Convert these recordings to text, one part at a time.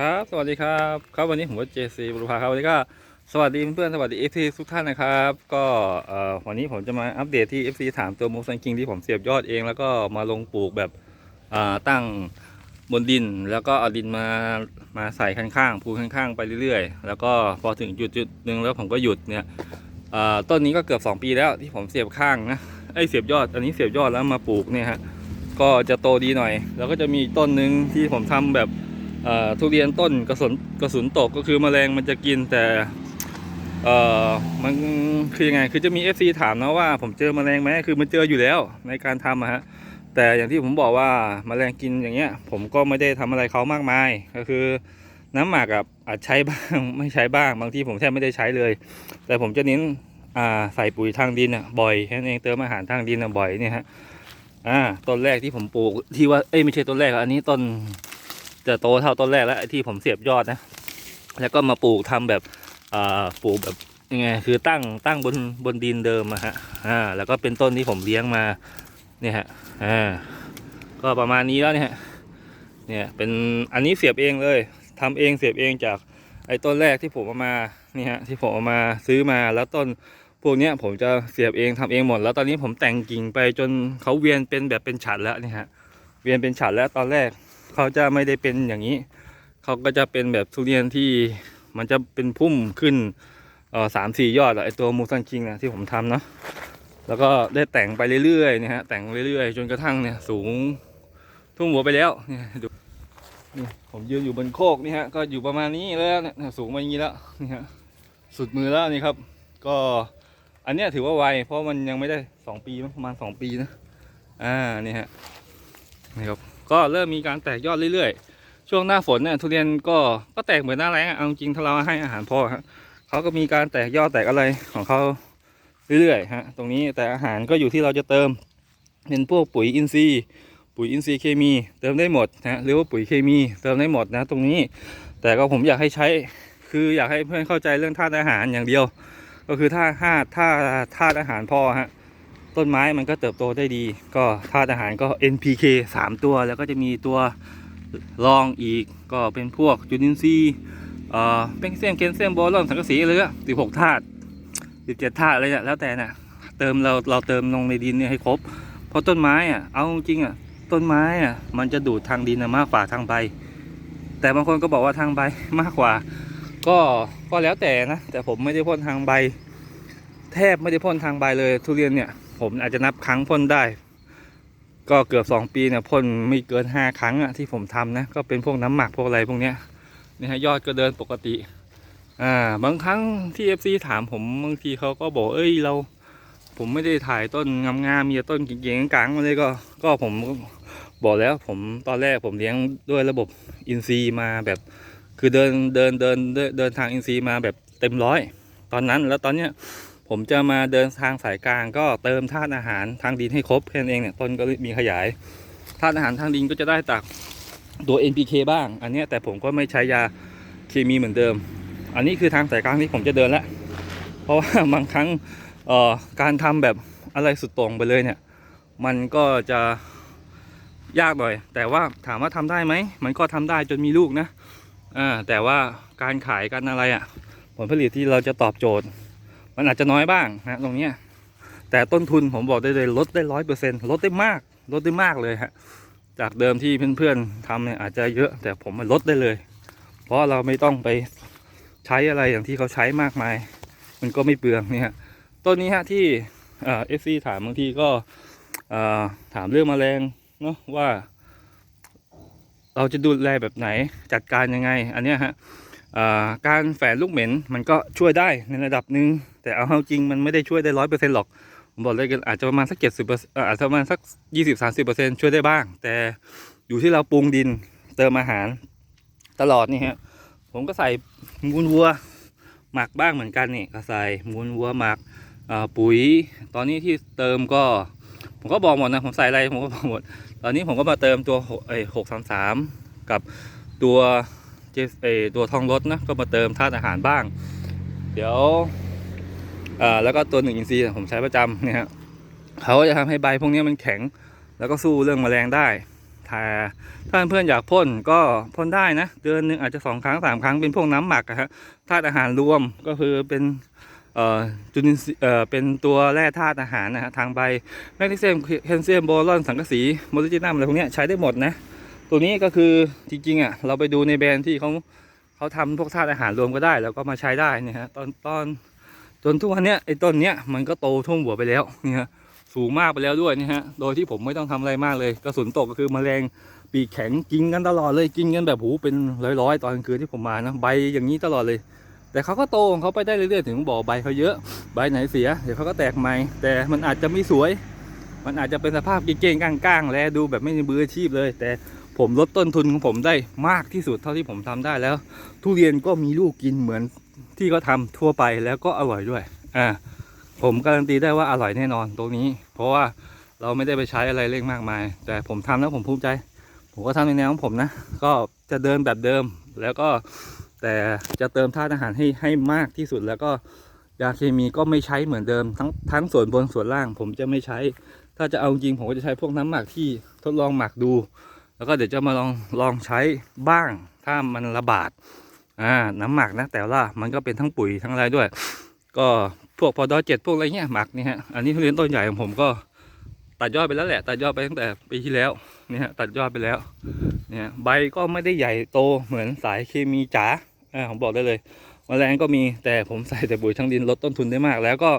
ครับ สวัสดีครับ ครับวันนี้ผมว่าเจซีบุรพาครับวันนี้ก็สวัสดีเพื่อนๆสวัสดีเอฟซีทุกท่านนะครับ ก็วันนี้ผมจะมาอัปเดตที่ FC ถามตัวมูซันคิงที่ผมเสียบยอดเอง แล้วก็มาลงปลูกแบบตั้งบนดิน แล้วก็เอาดินมามาใส่ข้างๆพูข้างๆไปเรื่อยๆ แล้วก็พอถึงจุดจุดหนึ่งแล้วผมก็หยุดเนี่ยต้นนี้ก็เกือบ 2 ปีแล้วที่ผมเสียบข้างนะไอเสียบยอด อันนี้เสียบยอดแล้วมาปลูกเนี่ยฮะก็จะโตดีหน่อย แล้วก็จะมีต้นหนึ่งที่ผมทำแบบ ทุเรียนต้นกระสุนกระสุนตกก็คือแมลงมันจะกินแต่เอ่อมันคือยังไงคือจะมี FC ถามนะว่าผมเจอแมลงไหมคือมันเจออยู่แล้วในการทำอะฮะแต่อย่างที่ผมบอกว่าแมลงกินอย่างเงี้ย ผมก็ไม่ได้ทำอะไรเขามากมาย ก็คือน้ำหมักอะอาจใช้บ้างไม่ใช้บ้างบางทีผมแทบไม่ได้ใช้เลย แต่ผมจะเน้นใส่ปุ๋ยทางดินอะบ่อยแค่นั้นเองเติมอาหารทางดินอะบ่อยเนี่ยฮะอ่าต้นแรกที่ผมปลูกที่ว่าเอ้ยไม่ใช่ต้นแรกอะอันนี้ต้น จะโตเท่าต้นแรกแล้วไอ้ที่ผมเสียบยอดนะ แล้วก็มาปลูกทำแบบปลูกแบบยังไงคือตั้งตั้งบนบนดินเดิมอะฮะอ่าแล้วก็เป็นต้นที่ผมเลี้ยงมาเนี่ยฮะอ่าก็ประมาณนี้แล้วเนี่ยเนี่ยเป็นอันนี้เสียบเองเลยทำเองเสียบเองจากไอ้ต้นแรกที่ผมเอามานี่ฮะที่ผมเอามาซื้อมาแล้วต้นพวกเนี้ยผมจะเสียบเองทำเองหมด แล้วตอนนี้ผมแต่งกิ่งไปจนเขาเวียนเป็นแบบเป็นฉัดแล้วนี่ฮะเวียนเป็นฉัดแล้วตอนแรก เขาจะไม่ได้เป็นอย่างนี้ เขาก็จะเป็นแบบทุเรียนที่มันจะเป็นพุ่มขึ้นเออสามสี่ยอดอะไอตัวมูซันคิงอะที่ผมทำเนาะแล้วก็ได้แต่งไปเรื่อยๆนี่ยฮะแต่งเรื่อยๆ จนกระทั่งเนี่ยสูงทุ่มหัวไปแล้วเนี่ยดูนี่ผมยืนอยู่บนโคกนี่ฮะก็อยู่ประมาณนี้แล้วเนี่ยสูงมาอย่างนี้แล้วนี่ฮะสุดมือแล้วนี่ครับ ก็อันเนี้ยถือว่าไวเพราะมันยังไม่ได้สองปีประมาณสองปีนะอ่านี่ฮะนี่ครับ ก็เริ่มมีการแตกยอดเรื่อยๆ ช่วงหน้าฝนเนี่ยทุเรียนก็ก็แตกเหมือนหน้าแล้งเอาจริงๆถ้าเราให้อาหารพอฮะเขาก็มีการแตกยอดแตกอะไรของเขาเรื่อยๆฮะตรงนี้แต่อาหารก็อยู่ที่เราจะเติมเป็นพวกปุ๋ยอินทรีย์ ปุ๋ยอินทรีย์เคมี เติมได้หมดนะหรือว่าปุ๋ยเคมีเติมได้หมดนะ ตรงนี้ แต่ก็ผมอยากให้ใช้คืออยากให้เพื่อนเข้าใจเรื่องธาตุอาหารอย่างเดียว ก็คือถ้าธาตุถ้าธาตุอาหารพอฮะ ต้นไม้มันก็เติบโตได้ดี ก็ธาตุอาหารก็ NPK 3 ตัว แล้วก็จะมีตัวรองอีกก็เป็นพวกจุลินทรีย์เอ่อเป็นเซียมเคนเซียมโบรอนสังกะสีอะไรก็16ธาตุ17ธาตุอะไรเนี่ยแล้วแต่น่ะเติมเราเราเติมลงในดินเนี่ยให้ครบ เพราะต้นไม้อะเอาจริงอะต้นไม้อะมันจะดูดทางดินน่ะมากกว่าทางใบ แต่บางคนก็บอกว่าทางใบมากกว่า ก็ก็แล้วแต่นะแต่ผมไม่ได้พ่นทางใบ แทบไม่ได้พ่นทางใบเลยทุเรียนเนี่ย ผมอาจจะนับครั้งพ่นได้ ก็เกือบสองปีเนี่ยพ่นไม่เกินห้าครั้งอะที่ผมทำนะก็เป็นพวกน้ำหมักพวกอะไรพวกเนี้ยนี่ฮะยอดก็เดินปกติอ่าบางครั้งที่เอฟซีถามผมบางทีเขาก็บอกเอ้ยเรา ผมไม่ได้ถ่ายต้นงามๆมีต้นเก่งๆกลางๆมาเลยก็ก็ผมบอกแล้วผมตอนแรกผมเลี้ยงด้วยระบบอินทรีมาแบบ คือเดินเดินเดินเดินทางอินทรีมาแบบเต็มร้อย ตอนนั้นแล้วตอนเนี้ย ผมจะมาเดินทางสายกลางก็เติมธาตุอาหารทางดินให้ครบแค่นั้นเองเนี่ยต้นก็มีขยายธาตุอาหารทางดินก็จะได้จากตัว NPK บ้าง อันนี้แต่ผมก็ไม่ใช้ยาเคมีเหมือนเดิม อันนี้คือทางสายกลางที่ผมจะเดินแล้วเพราะว่าบางครั้งเอ่อการทำแบบอะไรสุดโต่งไปเลยเนี่ย มันก็จะยากหน่อย แต่ว่าถามว่าทำได้ไหม มันก็ทำได้จนมีลูกนะอ่าแต่ว่าการขายกันอะไรอะ่ะ ผลผลิตที่เราจะตอบโจทย์ มันอาจจะน้อยบ้างนะตรงเนี้ยแต่ต้นทุนผมบอกได้เลยลดได้ร้อยเปอร์เซ็นต์ลดได้มาก ลดได้มากเลยฮะจากเดิมที่เพื่อนๆทำเนี่ยอาจจะเยอะแต่ผมมันลดได้เลย เพราะเราไม่ต้องไปใช้อะไรอย่างที่เขาใช้มากมาย มันก็ไม่เปลืองเนี่ยต้นนี้ฮะที่เอฟซีถามบางทีก็ถามเรื่องแมลงเนาะว่า เราจะดูแลแบบไหนจัดการยังไง อันเนี้ยฮะการแฝนลูกเหม็นมันก็ช่วยได้ในระดับหนึ่ง แต่เอาเข้าจริงมันไม่ได้ช่วยได้ร้อยเปอร์เซ็นต์หรอก ผมบอกเลยกันอาจจะประมาณสักเจ็ดสิบเปอร์อาจจะประมาณสักยี่สิบสามสิบเปอร์เซ็นต์ช่วยได้บ้าง แต่อยู่ที่เราปรุงดินเติมอาหารตลอดนี่ฮะผมก็ใส่มูลวัวหมักบ้างเหมือนกันนี่ก็ใส่มูลวัวหมักปุ๋ย ตอนนี้ที่เติมก็ ผมก็บอกหมดนะผมใส่อะไรผมก็บอกหมด ตอนนี้ผมก็มาเติมตัวหกสามสามกับตัวเจสเอตัวทองรถนะก็มาเติมธาตุอาหารบ้าง เดี๋ยว แล้วก็ตัวหนึ่งอินทรีย์ผมใช้ประจำเนี่ยเขาจะทำให้ใบพวกนี้มันแข็ง แล้วก็สู้เรื่องแมลงได้ถ้าถ้าเพื่อนอยากพ่นก็พ่นได้นะ เดือนหนึ่งอาจจะสองครั้งสามครั้งเป็นพวกน้ำหมักอะฮะธาตุอาหารรวมก็คือเป็นจุลินทรีย์เอ่อเป็นตัวแร่ธาตุอาหารนะฮะทางใบแมกนีเซียมแคลเซียมโบรอนสังกะสีโมเลิจินัมอะไรพวกนี้ใช้ได้หมดนะ ตัวนี้ก็คือจริงๆอะเราไปดูในแบรนด์ที่เขาเขาทำพวกธาตุอาหารรวมก็ได้ แล้วก็มาใช้ได้เนี่ยฮะตอนตอน จนทุกวันเนี้ยไอ้ต้นเนี้ยมันก็โตท่วมหัวไปแล้วนี่ฮะสูงมากไปแล้วด้วยนี่ฮะโดยที่ผมไม่ต้องทำอะไรมากเลยกระสุนตกก็คือแมลงปีกแข็งกินกันตลอดเลยกินกันแบบหูเป็นร้อยๆ ตอนกลางคืนที่ผมมานะใบอย่างนี้ตลอดเลย แต่เขาก็โตของเขาไปได้เรื่อยๆถึงบอกใบเขาเยอะใบไหนเสียเดี๋ยวเขาก็แตกใหม่ แต่มันอาจจะไม่สวย มันอาจจะเป็นสภาพเก่งๆก้างๆ และดูแบบไม่มีมืออาชีพเลย แต่ผมลดต้นทุนของผมได้มากที่สุดเท่าที่ผมทำได้แล้ว ทุเรียนก็มีลูกกินเหมือน ที่เขาทำทั่วไปแล้วก็อร่อยด้วย อ่า ผมการันตีได้ว่าอร่อยแน่นอนตรงนี้ เพราะว่าเราไม่ได้ไปใช้อะไรเร่งมากมาย แต่ผมทำแล้วผมภูมิใจ ผมก็ทำในแนวของผมนะ ก็จะเดินแบบเดิม แล้วก็แต่จะเติมธาตุอาหารให้ให้มากที่สุด แล้วก็ยาเคมีก็ไม่ใช้เหมือนเดิม ทั้งทั้งส่วนบนส่วนล่าง ผมจะไม่ใช้ ถ้าจะเอาจริงผมก็จะใช้พวกน้ำหมักที่ทดลองหมักดู แล้วก็เดี๋ยวจะมาลองลองใช้บ้าง ถ้ามันระบาด อ่าน้ำหมักนะ แต่ว่ามันก็เป็นทั้งปุ๋ยทั้งอะไรด้วย ก็พวกพอดอเจ็ดพวกอะไรเงี้ยหมักนี่ฮะอันนี้ทุเรียนต้นใหญ่ของผมก็ตัดยอดไปแล้วแหละ ตัดยอดไปตั้งแต่ปีที่แล้วเนี่ยฮะตัดยอดไปแล้วเนี่ยใบก็ไม่ได้ใหญ่โตเหมือนสายเคมีจ๋าอ่าผมบอกได้เลยมแมลงก็มีแต่ผมใส่แต่ปุ๋ยทั้งดินลดต้นทุนได้มาก แล้วก็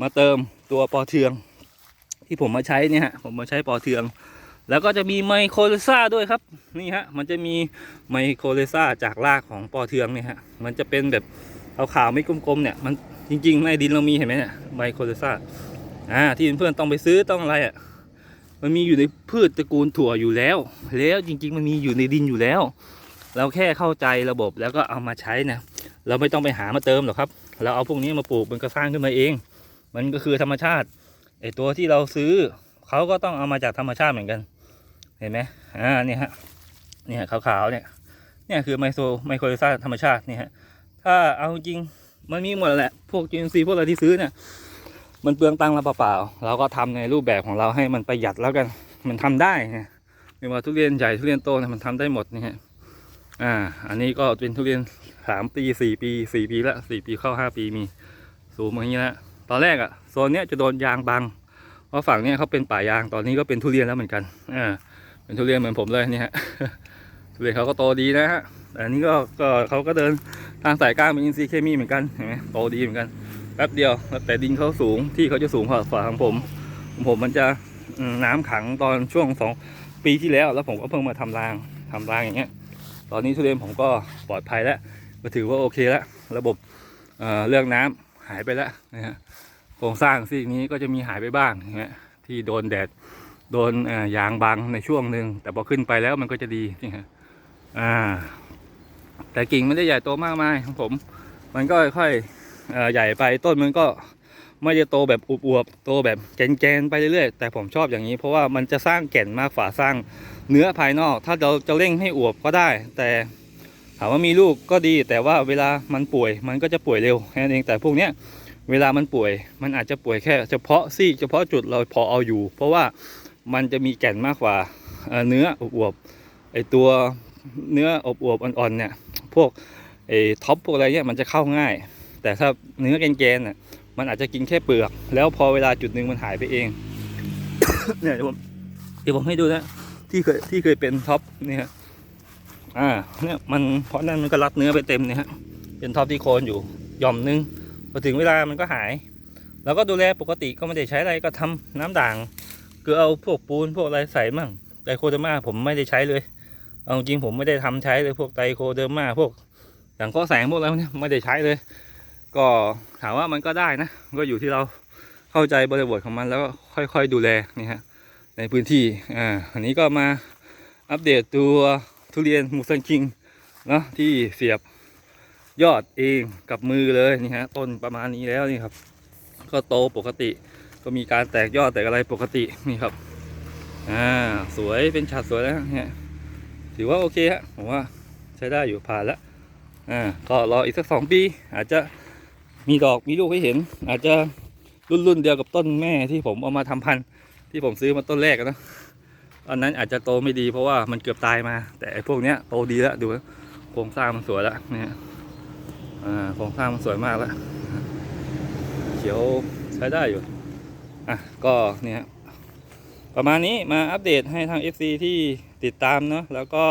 มาเติมตัวปอเทือง ที่ผมมาใช้เนี่ยฮะผมมาใช้ปอเทือง แล้วก็จะมีไมโครเลซ่าด้วยครับ นี่ฮะ มันจะมีไมโครเลซ่าจากรากของปอเทืองเนี่ยฮะ มันจะเป็นแบบขาวๆไม่กลมๆเนี่ย มันจริงๆในดินเรามีเห็นไหมเนี่ยไมโครเลซ่า อ่า ที่เพื่อนๆต้องไปซื้อต้องอะไรอะ มันมีอยู่ในพืชตระกูลถั่วอยู่แล้ว แล้วจริง ๆ มันมีอยู่ในดินอยู่แล้ว เราแค่เข้าใจระบบแล้วก็เอามาใช้นะเราไม่ต้องไปหามาเติมหรอกครับ เราเอาพวกนี้มาปลูกมันก็สร้างขึ้นมาเอง มันก็คือธรรมชาติไอตัวที่เราซื้อเขาก็ต้องเอามาจากธรรมชาติเหมือนกัน เห็นไหมอ่าเนี่ยฮะเนี่ยขาวๆเนี่ยเนี่ยคือไมโซไมโครซ่าธรรมชาติเนี่ยฮะถ้าเอาจริงมันมีหมดแหละพวกจีนซีพวกอะไรที่ซื้อเนี่ยมันเปลืองตังค์เราเปล่าๆเราก็ทำในรูปแบบของเราให้มันประหยัดแล้วกันมันทำได้ไงไม่ว่าทุเรียนใหญ่ทุเรียนโตเนี่ยมันทำได้หมดนี่ฮะอ่า อันนี้ก็เป็นทุเรียนสามปีสี่ปีสี่ปีละสี่ปีเข้าห้าปีมีสูงอย่างนี้ล้วตอนแรกอะโซนเนี้ยจะโดนยางบังเพราะฝั่งเนี้ยเขาเป็นป่ายางตอนนี้ก็เป็นทุเรียนแล้วเหมือนกันอ่า เป็นทุเรียนเหมือนผมเลยเนี่ยฮะทุเรียนเขาก็โตดีนะฮะแต่อันนี้ก็ก็เขาก็เดินทางสายกลางเป็นอินทรีย์เคมีเหมือนกันเห็นไหมโตดีเหมือนกันแป๊บเดียวแต่ดินเขาสูงที่เขาจะสูงกว่าฝั่งของผมของผมมันจะน้ำขังตอนช่วงสองปีที่แล้ว แล้วผมก็เพิ่งมาทำรางทำรางอย่างเงี้ย ตอนนี้ทุเรียนผมก็ปลอดภัยแล้วก็ถือว่าโอเคแล้วระบบเเรื่องน้ำหายไปแล้วนะฮะโครงสร้างซีกนี้ก็จะมีหายไปบ้างนะฮะที่โดนแดด โดนยางบังในช่วงหนึ่งแต่พอขึ้นไปแล้วมันก็จะดีนี่ฮะอ่า แต่กิ่งไม่ได้ใหญ่โตมากมายของผม มันก็ค่อยๆใหญ่ไปต้นมันก็ไม่ได้โตแบบอวบๆโตแบบแกนๆไปเรื่อยๆแต่ผมชอบอย่างนี้เพราะว่ามันจะสร้างแก่นมากกว่าสร้างเนื้อภายนอก ถ้าเราจะเร่งให้อวบก็ได้ แต่ถามว่ามีลูกก็ดี แต่ว่าเวลามันป่วยมันก็จะป่วยเร็วแค่นั้นเองแต่พวกเนี้ยเวลามันป่วย มันอาจจะป่วยแค่ เฉพาะซี่เฉพาะจุดเราพอเอาอยู่ เพราะว่า มันจะมีแก่นมากกว่าเนื้ออวบๆไอตัวเนื้ออบอวบอ่อนๆเนี่ย พวกไอท็อปพวกอะไรเนี่ยมันจะเข้าง่าย แต่ถ้าเนื้อแกนๆน่ะมันอาจจะกินแค่เปลือก แล้วพอเวลาจุดหนึ่งมันหายไปเองเนี่ยเดี๋ยวผมเดี๋ยวผมให้ดูนะที่เคยที่เคยเป็นท็อปเนี่ยอ่าเนี่ยมันเพราะนั่นมันก็รัดเนื้อไปเต็มเนี่ยฮะเป็นท็อปที่โคนอยู่ย่อมนึงพอถึงเวลามันก็หาย แล้วก็ดูแลปกติก็ไม่ได้ใช้อะไรก็ทำน้ำด่าง คือเอาพวกปูนพวกอะไรใส่มั่งไตรโคเดอร์มาผมไม่ได้ใช้เลย เอาจริงผมไม่ได้ทำใช้เลยพวกไตรโคเดอร์มาพวกสังเคราะห์แสงพวกอะไรพวเนี้ยไม่ได้ใช้เลย ก็ถามว่ามันก็ได้นะก็อยู่ที่เราเข้าใจบริบทของมันแล้วก็ค่อยๆดูแลนี่ฮะในพื้นที่อ่าอันนี้ก็มาอัปเดตตัวทุเรียนมูซันคิงเนาะที่เสียบยอดเองกับมือเลยนี่ฮะต้นประมาณนี้แล้วนี่ครับ ก็โตปกติ ก็มีการแตกยอดแตกอะไรปกตินี่ครับ อ่าสวยเป็นฉัดสวยแล้วเนี่ยถือว่าโอเคฮะผมว่าใช้ได้อยู่ผ่านแล้วอ่าก็รออีกสักสองปี อาจจะมีดอกมีลูกให้เห็น อาจจะรุ่นรุ่นเดียวกับต้นแม่ที่ผมเอามาทำพันธุ์ที่ผมซื้อมาต้นแรกอะนะอันนั้นอาจจะโตไม่ดีเพราะว่ามันเกือบตายมา แต่ไอ้พวกเนี้ยโตดีแล้วดูนะโครงสร้างมันสวยแล้วเนี่ยอ่าโครงสร้างมันสวยมากแล้วเขียวใช้ได้อยู่ อะก็เนี่ยประมาณนี้มาอัปเดตให้ทาง FC ที่ติดตามเนาะแล้วก็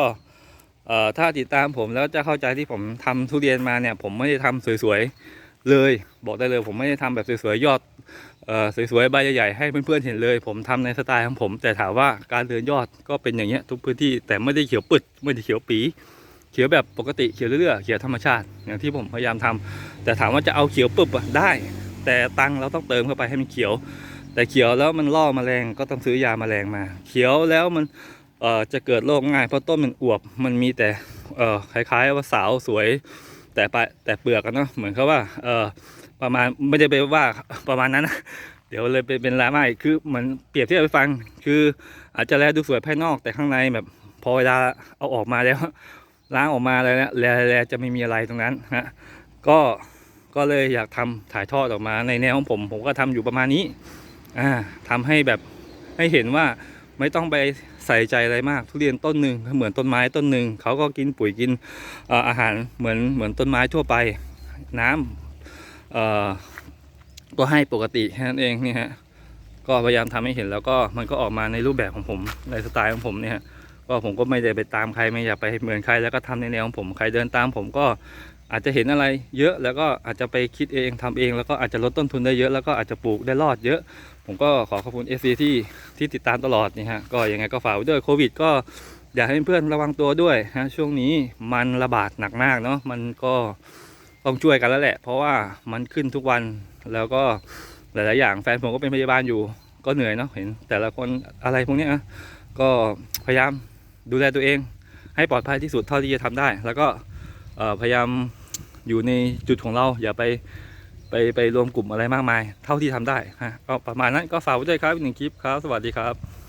เอ่อถ้าติดตามผมแล้วจะเข้าใจที่ผมทำทุเรียนมาเนี่ย ผมไม่ได้ทำสวยๆเลย บอกได้เลยผมไม่ได้ทำแบบสวยๆยอดเอ่อสวยๆใบใหญ่ๆให้เพื่อนๆเห็นเลย ผมทำในสไตล์ของผม แต่ถามว่าการเดินยอดก็เป็นอย่างเงี้ยทุกพื้นที่แต่ไม่ได้เขียวปึดไม่ได้เขียวปีเขียวแบบปกติเขียวเรื่อยๆเขียวธรรมชาติอย่างที่ผมพยายามทำแต่ถามว่าจะเอาเขียวปึบอะได้ แต่ตังเราต้องเติมเข้าไปให้มันเขียว แต่เขียวแล้วมันล่อแมลงก็ต้องซื้อยาแมลงมา เขียวแล้วมันเอ่อจะเกิดโรคง่ายเพราะต้นมันอวบมันมีแต่เอ่อคล้ายๆว่าสาวสวย แต่ปลายแต่เปลือกกันเนาะเหมือนเขาว่าเอ่อประมาณไม่ได้ไปว่าประมาณนั้นนะเดี๋ยวเลยเป็นเป็นลาไม่คือเหมือนเปรียบเทียบไปฟัง คืออาจจะแลดูสวยภายนอกแต่ข้างในแบบ พอเวลาเอาออกมาแล้วล้างออกมาแล้วเนี่ยแลแลจะไม่มีอะไรตรงนั้นฮะก็ก็เลยอยากทำถ่ายทอดออกมาในแนวของผม ผมก็ทำอยู่ประมาณนี้ อ่าทำให้แบบให้เห็นว่าไม่ต้องไปใส่ใจอะไรมาก ทุเรียนต้นหนึ่งเหมือนต้นไม้ต้นหนึ่งเขาก็กินปุ๋ยกินอาหารเหมือนเหมือนต้นไม้ทั่วไป น้ำก็ให้ปกติแค่นั้นเองนี่ฮะก็พยายามทำให้เห็นแล้วก็มันก็ออกมาในรูปแบบของผมในสไตล์ของผมเนี่ยก็ผมก็ไม่ได้ไปตามใครไม่อยากไปเหมือนใครแล้วก็ทำในแนวของผมใครเดินตามผมก็ อาจจะเห็นอะไรเยอะแล้วก็อาจจะไปคิดเองทำเอง แล้วก็อาจจะลดต้นทุนได้เยอะแล้วก็อาจจะปลูกได้รอดเยอะ ผมก็ขอขอบคุณ FC ที่ที่ติดตามตลอดนี่ฮะก็ยังไงก็ฝากไว้ด้วยโควิด ก็อยากให้เพื่อนระวังตัวด้วยฮะช่วงนี้มันระบาดหนักมากเนาะมันก็ต้องช่วยกันแล้วแหละ เพราะว่ามันขึ้นทุกวันแล้วก็หลาย ๆ อย่างแฟนผมก็เป็นพยาบาลอยู่ ก็เหนื่อยเนาะเห็น แต่ละคนอะไรพวกนี้นะก็พยายามดูแลตัวเอง ให้ปลอดภัยที่สุดเท่าที่จะทำได้ แล้วก็ พยายามอยู่ในจุดของเราอย่าไปไปไปรวมกลุ่มอะไรมากมาย เท่าที่ทำได้ฮะก็ประมาณนั้นก็ฝากไว้ด้วยครับหนึ่งคลิปครับ สวัสดีครับ